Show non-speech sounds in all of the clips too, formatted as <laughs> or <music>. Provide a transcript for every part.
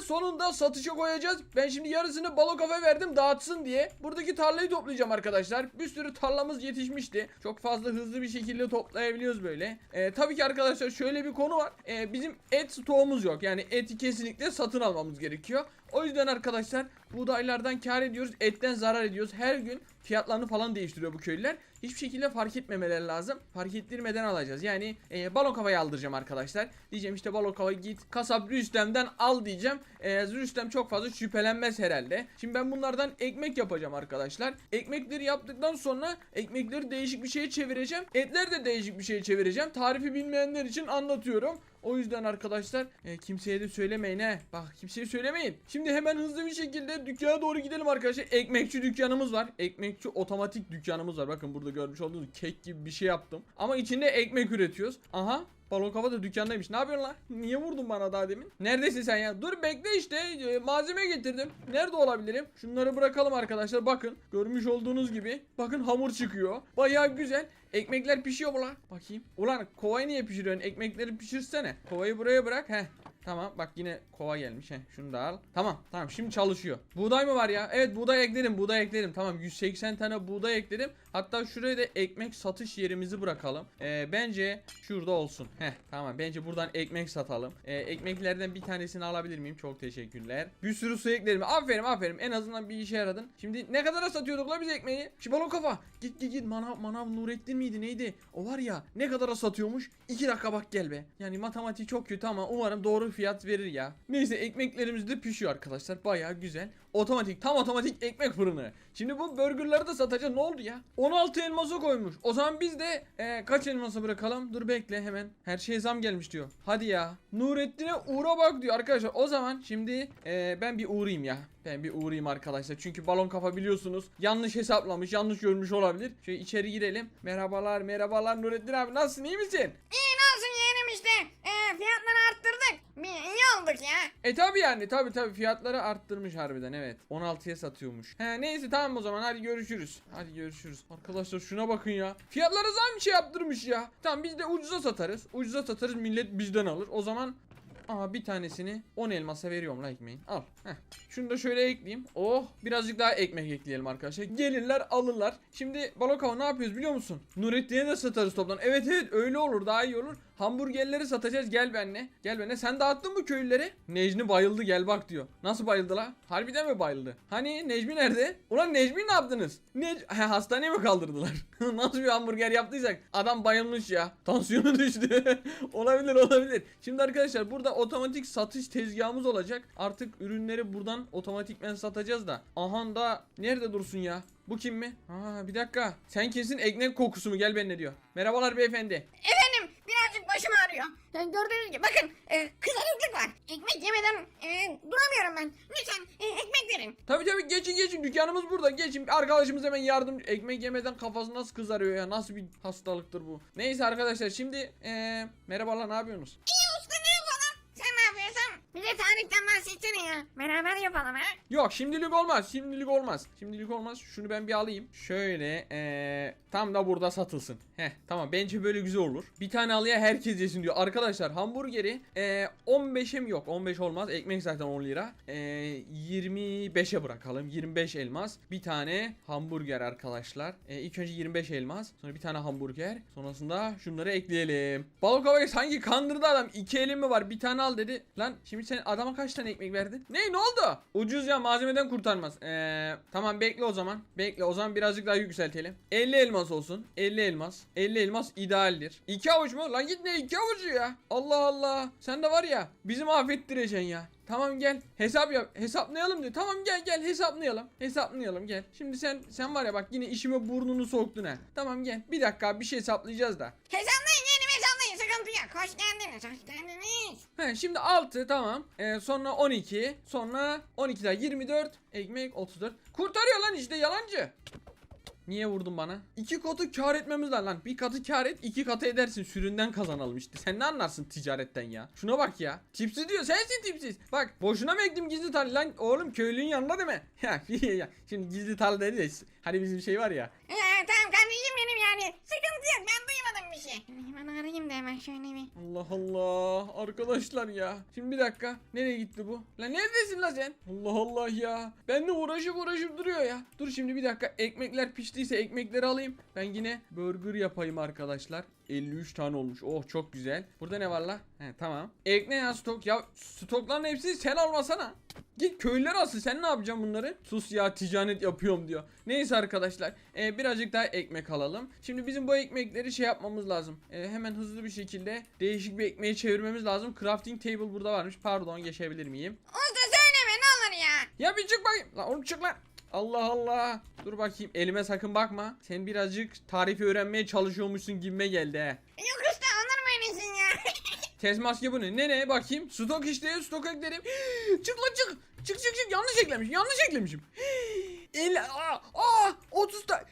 ekmekleri sonunda satışa koyacağız. Ben şimdi yarısını balo kafa verdim dağıtsın diye. Buradaki tarlayı toplayacağım arkadaşlar. Bir sürü tarlamız yetişmişti. Çok fazla hızlı bir şekilde toplayabiliyoruz böyle. Ee, tabii ki arkadaşlar şöyle bir konu var. Ee, bizim et stoğumuz yok. Yani eti kesinlikle satın almamız gerekiyor. O yüzden arkadaşlar buğdaylardan kar ediyoruz. Etten zarar ediyoruz. Her gün fiyatlarını falan değiştiriyor bu köylüler. Hiçbir şekilde fark etmemeleri lazım. Fark ettirmeden alacağız. Yani e, balon kafayı aldıracağım arkadaşlar. Diyeceğim işte balon kafayı git kasap Rüstem'den al diyeceğim. E, Rüstem çok fazla şüphelenmez herhalde. Şimdi ben bunlardan ekmek yapacağım arkadaşlar. Ekmekleri yaptıktan sonra ekmekleri değişik bir şeye çevireceğim. Etleri de değişik bir şeye çevireceğim. Tarifi bilmeyenler için anlatıyorum. O yüzden arkadaşlar e, kimseye de söylemeyin he. Bak kimseye söylemeyin. Şimdi hemen hızlı bir şekilde dükkana doğru gidelim arkadaşlar. Ekmekçi dükkanımız var. Ekmekçi otomatik dükkanımız var. Bakın burada görmüş olduğunuz kek gibi bir şey yaptım. Ama içinde ekmek üretiyoruz. Aha Balon kafa da dükkandaymış. Ne yapıyorsun lan? Niye vurdun bana daha demin? Neredesin sen ya? Dur bekle işte. Ee, malzeme getirdim. Nerede olabilirim? Şunları bırakalım arkadaşlar. Bakın. Görmüş olduğunuz gibi. Bakın hamur çıkıyor. Bayağı güzel. Ekmekler pişiyor mu lan? Bakayım. Ulan kovayı niye pişiriyorsun? Ekmekleri pişirsene. Kovayı buraya bırak. Heh. Tamam bak yine kova gelmiş. Heh, şunu da al. Tamam tamam şimdi çalışıyor. Buğday mı var ya? Evet buğday ekledim buğday ekledim. Tamam 180 tane buğday ekledim. Hatta şuraya da ekmek satış yerimizi bırakalım. Ee, bence şurada olsun. Heh tamam bence buradan ekmek satalım. Ee, ekmeklerden bir tanesini alabilir miyim? Çok teşekkürler. Bir sürü su eklerim. Aferin aferin en azından bir işe yaradın. Şimdi ne kadara satıyorduk la biz ekmeği? Şibalon kafa. Git git git manav manav Nurettin miydi neydi? O var ya ne kadara satıyormuş? 2 dakika bak gel be. Yani matematiği çok kötü ama umarım doğru fiyat verir ya. Neyse ekmeklerimiz de pişiyor arkadaşlar. Baya güzel. Otomatik tam otomatik ekmek fırını. Şimdi bu burgerları da satacağız. Ne oldu ya? 16 elması koymuş. O zaman biz de e, kaç elması bırakalım? Dur bekle hemen. Her şeye zam gelmiş diyor. Hadi ya. Nurettin'e uğra bak diyor arkadaşlar. O zaman şimdi e, ben bir uğrayayım ya. Ben bir uğrayayım arkadaşlar. Çünkü balon kafa biliyorsunuz. Yanlış hesaplamış. Yanlış görmüş olabilir. Şöyle içeri girelim. Merhabalar merhabalar Nurettin abi. Nasılsın iyi misin? İyi nasıl yeğenim işte. Ee, fiyatları arttırdık. Bir iyi olduk ya. E tabi yani tabi tabi fiyatları arttırmış harbiden evet 16'ya satıyormuş He neyse tamam o zaman hadi görüşürüz Hadi görüşürüz Arkadaşlar şuna bakın ya Fiyatları zam şey yaptırmış ya Tamam biz de ucuza satarız Ucuza satarız millet bizden alır O zaman Aa bir tanesini 10 elmasa veriyorum la ekmeğin. Al. Heh. Şunu da şöyle ekleyeyim. Oh birazcık daha ekmek ekleyelim arkadaşlar. Gelirler alırlar. Şimdi Balokava ne yapıyoruz biliyor musun? Nurettin'e de satarız toptan. Evet evet öyle olur daha iyi olur. Hamburgerleri satacağız gel benle. Gel benle. Sen dağıttın mı köylüleri? Necmi bayıldı gel bak diyor. Nasıl bayıldı la? Harbiden mi bayıldı? Hani Necmi nerede? Ulan Necmi ne yaptınız? Ne <laughs> He, hastaneye mi kaldırdılar? <laughs> Nasıl bir hamburger yaptıysak? Adam bayılmış ya. Tansiyonu düştü. <laughs> olabilir olabilir. Şimdi arkadaşlar burada otomatik satış tezgahımız olacak. Artık ürünleri buradan otomatikmen satacağız da. Aha da nerede dursun ya? Bu kim mi? Aa bir dakika. Sen kesin ekmek kokusu mu? Gel benimle diyor. Merhabalar beyefendi. Efendim birazcık başım ağrıyor. Yani gördüğünüz gibi bakın e, kızarıklık var. Ekmek yemeden e, duramıyorum ben. Lütfen e, ekmek verin. Tabii tabii geçin geçin dükkanımız burada geçin arkadaşımız hemen yardım ekmek yemeden kafası nasıl kızarıyor ya nasıl bir hastalıktır bu neyse arkadaşlar şimdi eee merhabalar ne yapıyorsunuz İyi usta ne yapalım? Sen ne yapıyorsun? Bize tarihten bahsetsene ya. Beraber yapalım ha. yok şimdilik olmaz şimdilik olmaz şimdilik olmaz şunu ben bir alayım şöyle eee tam da burada satılsın heh tamam. Bence böyle güzel olur. Bir tane alıya herkes yesin diyor. Arkadaşlar hamburgeri eee 15'e mi? Yok 15 olmaz. Ekmek zaten 10 lira. Eee 25'e bırakalım. 25 elmas. Bir tane hamburger arkadaşlar. Eee ilk önce 25 elmas sonra bir tane hamburger. Sonrasında şunları ekleyelim. Balık havayı sanki kandırdı adam. İki elim mi var? Bir tane al dedi. Lan şimdi sen adama kaç tane ekmek verdin? Ne ne oldu? Ucuz ya malzemeden kurtarmaz. Eee tamam bekle o zaman. Bekle o zaman birazcık daha yükseltelim. 50 elmas olsun. 50 elmas 50 elmas idealdir 2 avuç mu lan git ne 2 avucu ya Allah Allah sen de var ya bizi mahvettireceksin ya Tamam gel hesap yap hesaplayalım diyor. Tamam gel gel hesaplayalım. Hesaplayalım gel. Şimdi sen sen var ya bak yine işime burnunu soktun ha. Tamam gel. Bir dakika bir şey hesaplayacağız da. Hesaplayın yeğenim hesaplayın sıkıntı yok. Hoş geldiniz hoş geldiniz. He şimdi 6 tamam. Ee, sonra 12. Sonra 12 daha 24. Ekmek 34. Kurtarıyor lan işte yalancı. Niye vurdun bana? İki katı kar etmemiz lazım lan. Bir katı kar et, iki katı edersin. Süründen kazanalım işte. Sen ne anlarsın ticaretten ya? Şuna bak ya. Tipsiz diyor. Sensin tipsiz. Bak boşuna mı ektim gizli tarla lan? Oğlum köylünün yanında değil mi? <laughs> Ya. Şimdi gizli tarla dedi de hani bizim şey var ya. Ee, tamam kardeşim benim yani. Sıkıntı yok ben duymadım kişi. Hemen arayayım da hemen şöyle bir. Allah Allah arkadaşlar ya. Şimdi bir dakika. Nereye gitti bu? Lan neredesin lan sen? Allah Allah ya. Benle uğraşıp uğraşıp duruyor ya. Dur şimdi bir dakika. Ekmekler piştiyse ekmekleri alayım. Ben yine burger yapayım arkadaşlar. 53 tane olmuş. Oh çok güzel. Burada ne var la? He tamam. Ekmek ya stok. Ya stokların hepsini sen almasana. Git köylüler alsın sen ne yapacaksın bunları? Sus ya ticaret yapıyorum diyor. Neyse arkadaşlar e, birazcık daha ekmek alalım. Şimdi bizim bu ekmekleri şey yapmamız lazım. E, hemen hızlı bir şekilde değişik bir ekmeğe çevirmemiz lazım. Crafting table burada varmış. Pardon geçebilir miyim? Usta söyleme ne olur ya. Ya bir çık bakayım. Lan oğlum çık lan. Allah Allah. Dur bakayım elime sakın bakma. Sen birazcık tarifi öğrenmeye çalışıyormuşsun gibime geldi he. Yok usta olur mu öylesin ya? <laughs> Test maske bu ne? Ne ne bakayım? Stok işte stok eklerim. <gasps> çık lan çık. Çık çık çık yanlış eklemişim. Yanlış eklemişim. 50 aa, aa 30 da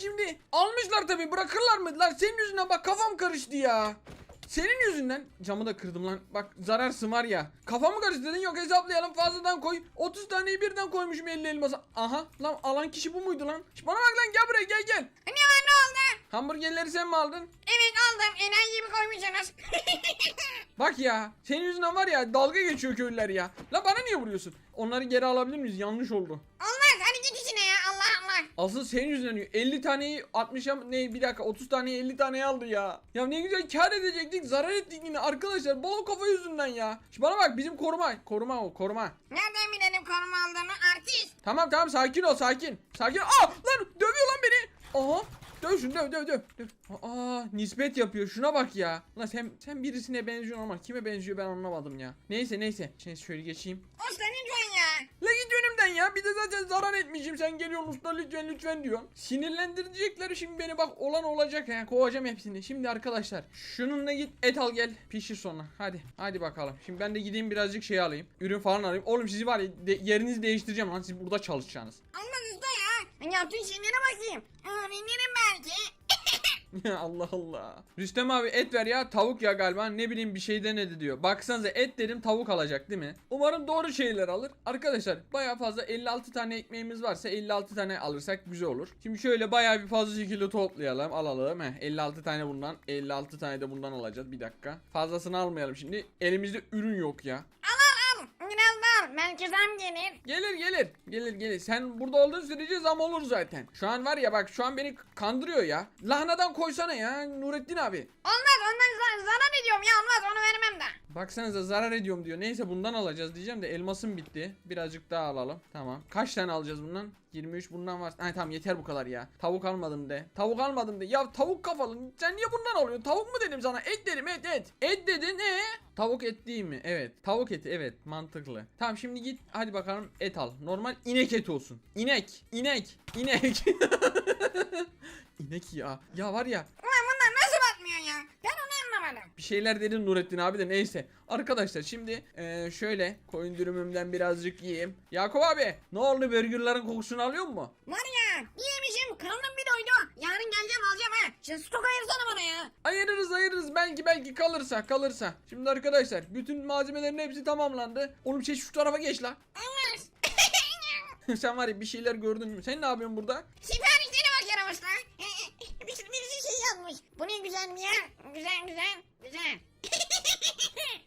şimdi almışlar tabii bırakırlar mı lan senin yüzünden bak kafam karıştı ya. Senin yüzünden camı da kırdım lan. Bak zararsın var ya. Kafamı karıştırdın yok hesaplayalım fazladan koy. 30 taneyi birden koymuşum 50 elmasa. Aha lan alan kişi bu muydu lan? Şş, bana bak lan gel buraya gel gel. ne var ne oldu? Hamburgerleri sen mi aldın? Evet aldım enayi gibi koymuşsunuz. <laughs> Bak ya senin yüzünden var ya dalga geçiyor köylüler ya. La bana niye vuruyorsun? Onları geri alabilir miyiz? Yanlış oldu. Olmaz Asıl senin yüzünden yiyor. 50 taneyi 60'a mı- ne bir dakika 30 taneyi 50 taneye aldı ya. Ya ne güzel kar edecektik zarar ettik yine arkadaşlar bal kafa yüzünden ya. Şimdi bana bak bizim koruma koruma o koruma. Nereden bilelim konum aldığını artist. Tamam tamam sakin ol sakin. Sakin ol. Aa lan dövüyor lan beni. Aha. Döv şunu döv döv döv. döv. Aa nispet yapıyor şuna bak ya. Lan sen sen birisine benziyorsun ama kime benziyor ben anlamadım ya. Neyse neyse. Şimdi şöyle geçeyim. Usta lütfen ya. La git önümden ya. Bir de zaten zarar etmişim. Sen geliyorsun usta lütfen lütfen diyorsun. Sinirlendirecekler şimdi beni bak olan olacak ya. Kovacağım hepsini. Şimdi arkadaşlar şununla git et al gel. Pişir sonra. Hadi. Hadi bakalım. Şimdi ben de gideyim birazcık şey alayım. Ürün falan alayım. Oğlum sizi var ya de- yerinizi değiştireceğim lan. Siz burada çalışacaksınız. Olmaz usta ya. Yaptığın şeylere bakayım. Öğrenirim belki. <laughs> Allah Allah. Rüstem abi et ver ya tavuk ya galiba ne bileyim bir şey denedi diyor. Baksanıza et dedim tavuk alacak değil mi? Umarım doğru şeyler alır. Arkadaşlar baya fazla 56 tane ekmeğimiz varsa 56 tane alırsak güzel olur. Şimdi şöyle baya bir fazla şekilde toplayalım alalım. Heh, 56 tane bundan 56 tane de bundan alacağız bir dakika. Fazlasını almayalım şimdi. Elimizde ürün yok ya. Biraz al. Belki zam gelir. Gelir gelir. Gelir gelir. Sen burada olduğun sürece zam olur zaten. Şu an var ya bak şu an beni kandırıyor ya. Lahanadan koysana ya Nurettin abi. Olmaz ondan zar zarar ediyorum ya olmaz onu vermem de. Baksanıza zarar ediyorum diyor. Neyse bundan alacağız diyeceğim de elmasım bitti. Birazcık daha alalım. Tamam. Kaç tane alacağız bundan? 23 bundan var. Ay tamam yeter bu kadar ya. Tavuk almadım de. Tavuk almadım de. Ya tavuk kafalı. Sen niye bundan alıyorsun? Tavuk mu dedim sana? Et dedim et et. Et dedin e? Tavuk et değil mi? Evet. Tavuk eti evet mantıklı. Tamam şimdi git hadi bakalım et al. Normal inek eti olsun. İnek. İnek. İnek. <laughs> İnek ya. Ya var ya Ulan bunlar nasıl batmıyor ya? Ben onu anlamadım. Bir şeyler dedin Nurettin abi de neyse. Arkadaşlar şimdi eee, şöyle koyun dürümümden birazcık yiyeyim. Yakup abi ne oldu burgerların kokusunu alıyor mu? Var ya yemişim karnım bir doydu. Yarın geleceğim alacağım ha. Şimdi stok ayırsana bana ya. Ayırırız ayırırız belki belki kalırsa kalırsa. Şimdi arkadaşlar bütün malzemelerin hepsi tamamlandı. Oğlum şey şu tarafa geç la. <laughs> Sen var ya bir şeyler gördün mü? Sen ne yapıyorsun burada? Siparişlere bakıyorum usta. <laughs> Birisi, birisi şey yazmış. Bu ne güzel mi ya? Güzel güzel güzel. <laughs>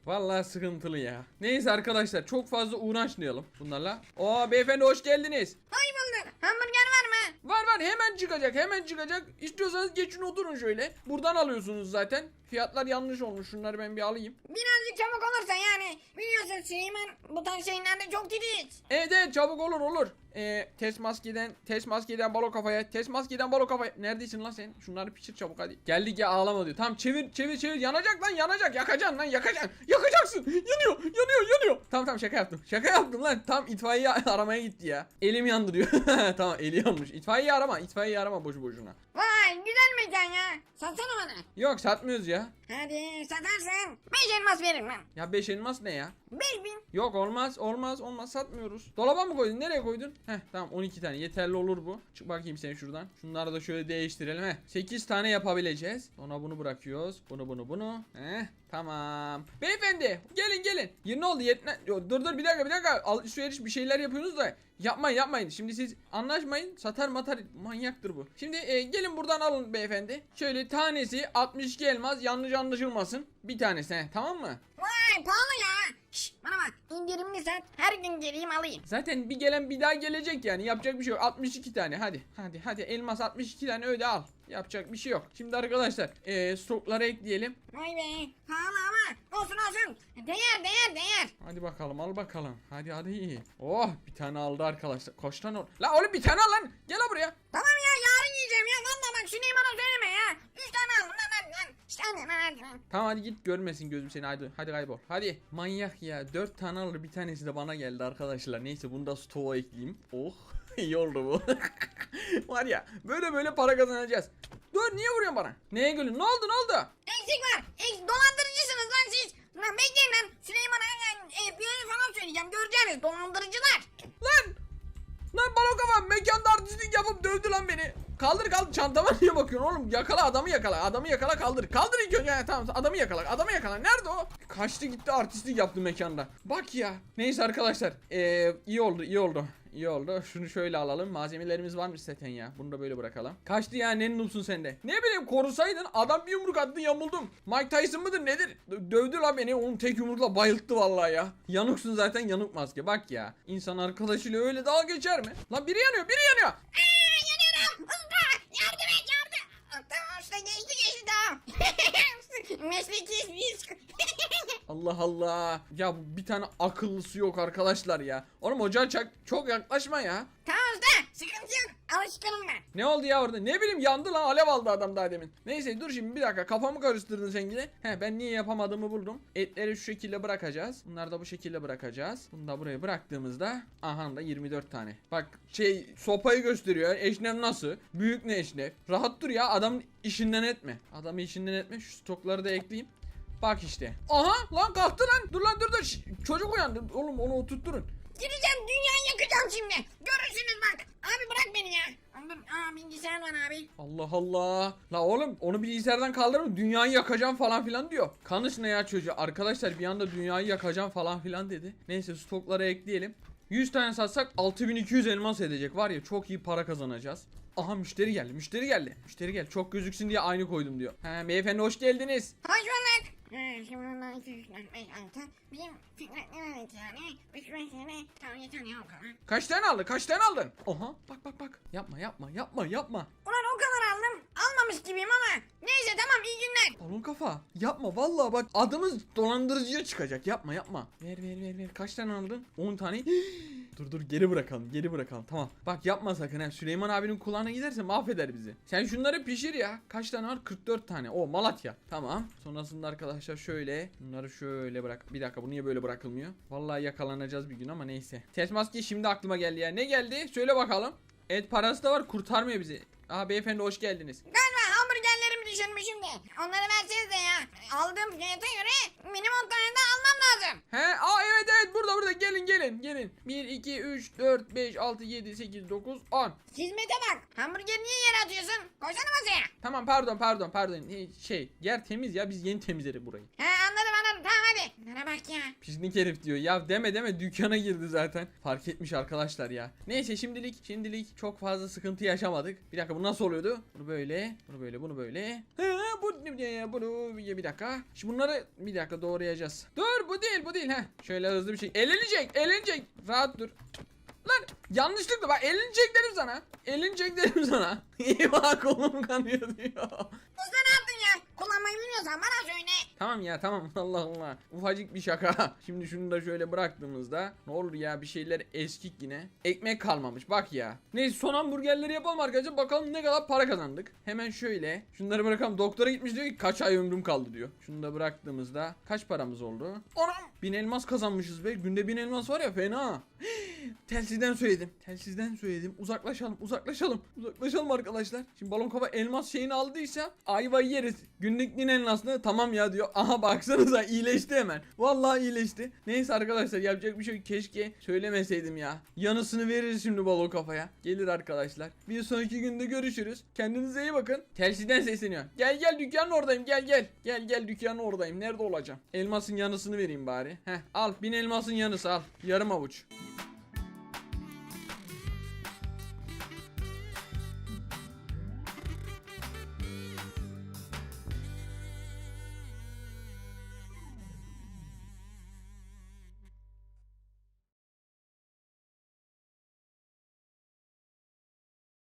Vallahi sıkıntılı ya. Neyse arkadaşlar çok fazla uğraşmayalım bunlarla. Oo beyefendi hoş geldiniz. Hoş bulduk. Hamburger var mı? Var var hemen çıkacak hemen çıkacak. İstiyorsanız geçin oturun şöyle. Buradan alıyorsunuz zaten. Fiyatlar yanlış olmuş. Şunları ben bir alayım. Birazcık çabuk olursa yani. Biliyorsun Süleyman bu tarz şeylerde çok titiz. Evet evet çabuk olur olur. Ee, test maskeden test maskeden balo kafaya test maskeden balo kafaya. Neredesin lan sen? Şunları pişir çabuk hadi. Geldik ya ağlama diyor. Tamam çevir çevir çevir yanacak lan yanacak yakacaksın lan yakacaksın. Yakacaksın. Yanıyor yanıyor yanıyor. Tamam tamam şaka yaptım. Şaka yaptım lan. Tam itfaiye <laughs> aramaya gitti ya. Elim yandı <laughs> tamam eli yanmış. İtfaiye arama itfaiye arama boşu boşuna. Vay güzel mekan ya. Satsana bana. Yok satmıyoruz ya. Hadi satarsın. Beş elmas veririm lan. Ya 5 elmas ne ya? 5000. Yok olmaz olmaz olmaz satmıyoruz. Dolaba mı koydun nereye koydun? Heh tamam 12 tane yeterli olur bu. Çık bakayım sen şuradan. Şunları da şöyle değiştirelim. Heh 8 tane yapabileceğiz. Sonra bunu bırakıyoruz. Bunu bunu bunu. Heh tamam. Beyefendi gelin gelin. 20 oldu yetme. Yo, Dur dur bir dakika bir dakika. Alışveriş bir şeyler yapıyorsunuz da. Yapmayın yapmayın. Şimdi siz anlaşmayın. Satar matar manyaktır bu. Şimdi e, gelin buradan alın beyefendi. Şöyle tanesi 62 elmas yanlış anlaşılmasın. Bir tanesi he, tamam mı? Vay pahalı ya. Bana bak indirimli sat. Her gün geleyim alayım. Zaten bir gelen bir daha gelecek yani yapacak bir şey yok. 62 tane hadi hadi hadi. Elmas 62 tane öde al. Yapacak bir şey yok. Şimdi arkadaşlar eee stoklara ekleyelim. Vay be pahalı ama olsun olsun. Değer değer değer. hadi bakalım al bakalım. Hadi hadi. Oh bir tane aldı arkadaşlar. Kaç tane oldu la oğlum bir tane al lan. Gel lan buraya. Tamam ya yarın yiyeceğim ya. Valla bak Süleyman'a söyleme ya. Üç tane aldım lan hadi lan. İşte hadi lan hadi lan. Tamam hadi git görmesin gözüm seni hadi hadi kaybol hadi manyak ya 4 tane alır bir tanesi de bana geldi arkadaşlar neyse bunu da stoğa ekleyeyim oh <laughs> iyi oldu bu <laughs> var ya böyle böyle para kazanacağız dur niye vuruyorsun bana neye gülüyorsun ne oldu ne oldu Eksik var. Eksik dolandırıcısınız lan siz. Lan bekleyin lan. Süleyman'a e, bir falan söyleyeceğim. Göreceğiniz dolandırıcılar. Lan! Lan balon kafa mekanda artistlik yapıp dövdü lan beni. Kaldır kaldır çantama niye bakıyorsun oğlum? Yakala adamı yakala. Adamı yakala kaldır. Kaldır ilk önce. Ha, tamam adamı yakala. Adamı yakala. Nerede o? Kaçtı gitti artistlik yaptı mekanda. Bak ya. Neyse arkadaşlar. Ee, iyi oldu iyi oldu. İyi oldu. Şunu şöyle alalım. Malzemelerimiz varmış zaten ya. Bunu da böyle bırakalım. Kaçtı ya ne noobsun sen de. Ne bileyim korusaydın adam bir yumruk attı yamuldum. Mike Tyson mıdır nedir? Dö- Dövdü lan beni. Onun tek yumrukla bayılttı vallahi ya. Yanıksın zaten yanık maske. Bak ya. İnsan arkadaşıyla öyle dalga geçer mi? Lan biri yanıyor biri yanıyor. Allah Allah. Ya bu bir tane akıllısı yok arkadaşlar ya. Oğlum ocağa çak çok yaklaşma ya. tamam. Alışkınım ben. Ne oldu ya orada? Ne bileyim yandı lan alev aldı adam daha demin. Neyse dur şimdi bir dakika kafamı karıştırdın sen yine. He ben niye yapamadığımı buldum. Etleri şu şekilde bırakacağız. Bunları da bu şekilde bırakacağız. Bunu da buraya bıraktığımızda aha da 24 tane. Bak şey sopayı gösteriyor. Eşnef nasıl? Büyük ne eşnef? Rahat dur ya adamın işinden etme. Adamı işinden etme. Şu stokları da ekleyeyim. Bak işte. Aha lan kalktı lan. Dur lan dur dur. Şş, çocuk uyandı. Oğlum onu oturtturun. Gideceğim dünyayı yakacağım şimdi. Görürsünüz bak. Abi bırak beni ya. Dur, aa bilgisayar var abi. Allah Allah. La oğlum onu bilgisayardan kaldırır Dünyayı yakacağım falan filan diyor. Kanış ne ya çocuğu? Arkadaşlar bir anda dünyayı yakacağım falan filan dedi. Neyse stoklara ekleyelim. 100 tane satsak 6200 elmas edecek. Var ya çok iyi para kazanacağız. Aha müşteri geldi. Müşteri geldi. Müşteri geldi. Çok gözüksün diye aynı koydum diyor. He beyefendi hoş geldiniz. Hoş bulduk. Bundan 2, 3, 4, 5, 6, bir Fikret evet yani. 3, 5 tane. Tamam yeter ya o kadar. Kaç tane aldın? Kaç tane aldın? Oha bak bak bak. Yapma yapma yapma yapma. Ulan o kadar aldım. Almamış gibiyim ama. Neyse tamam iyi günler. Balon kafa. Yapma vallahi bak adımız dolandırıcıya çıkacak. Yapma yapma. Ver ver ver ver. Kaç tane aldın? 10 tane. <gasps> dur dur geri bırakalım. Geri bırakalım. Tamam. Bak yapma sakın ha. Süleyman abinin kulağına giderse mahveder bizi. Sen şunları pişir ya. Kaç tane var? 44 tane. O Malatya. Tamam. Sonrasında arkadaşlar şöyle. Bunları şöyle bırak. Bir dakika bu niye böyle bırakılmıyor? Vallahi yakalanacağız bir gün ama neyse. Test maske şimdi aklıma geldi ya. Ne geldi? Söyle bakalım. Et parası da var kurtarmıyor bizi. Aha beyefendi hoş geldiniz. Galiba hamburgerlerimi düşünmüşüm de. Onları versenize ya. Aldığım fiyata göre minimum tane de almam lazım. He aa evet evet burada burada gelin gelin gelin. 1 2 3 4 5 6 7 8 9 10. Hizmete bak. Hamburgeri niye yere atıyorsun? Koysana masaya. Tamam pardon pardon pardon. Ee, Şey yer temiz ya biz yeni temizledik burayı. He anladım anladım tamam hadi. Bana bak ya. Pislik herif diyor. Ya deme deme dükkana girdi zaten. Fark etmiş arkadaşlar ya. Neyse şimdilik şimdilik çok fazla sıkıntı yaşamadık. Bir dakika bu nasıl oluyordu? Bunu böyle, bunu böyle, bunu böyle. He bu ne bunu bir dakika. Şimdi bunları bir dakika doğrayacağız. Dur bu değil bu değil ha. Şöyle hızlı bir şey. Elenecek, elenecek. Rahat dur. Lan yanlışlıkla bak elinecek dedim sana. Elinecek dedim sana. <laughs> Eyvah kolum kanıyor diyor. Usta ne yaptın ya? Kullanmayı bilmiyorsan bana söyle. Tamam ya tamam <laughs> Allah Allah. Ufacık bir şaka. <laughs> Şimdi şunu da şöyle bıraktığımızda ne olur ya bir şeyler eskik yine. Ekmek kalmamış bak ya. Neyse son hamburgerleri yapalım arkadaşlar. Bakalım ne kadar para kazandık. Hemen şöyle. Şunları bırakalım. Doktora gitmiş diyor ki kaç ay ömrüm kaldı diyor. Şunu da bıraktığımızda kaç paramız oldu? Anam. Bin elmas kazanmışız be. Günde bin elmas var ya fena. <gasps> Telsizden söyledim. Telsizden söyledim. Uzaklaşalım, uzaklaşalım. Uzaklaşalım arkadaşlar. Şimdi balon kafa elmas şeyini aldıysa ayvayı yeriz. Günlük elmasını tamam ya diyor. <laughs> Aha baksanıza iyileşti hemen. Vallahi iyileşti. Neyse arkadaşlar yapacak bir şey. Keşke söylemeseydim ya. Yanısını veririz şimdi balon kafaya. Gelir arkadaşlar. Bir sonraki günde görüşürüz. Kendinize iyi bakın. Telsizden sesleniyor. Gel gel dükkanın oradayım. Gel gel. Gel gel dükkanın oradayım. Nerede olacağım? Elmasın yanısını vereyim bari. Heh al bin elmasın yanısı al. Yarım avuç.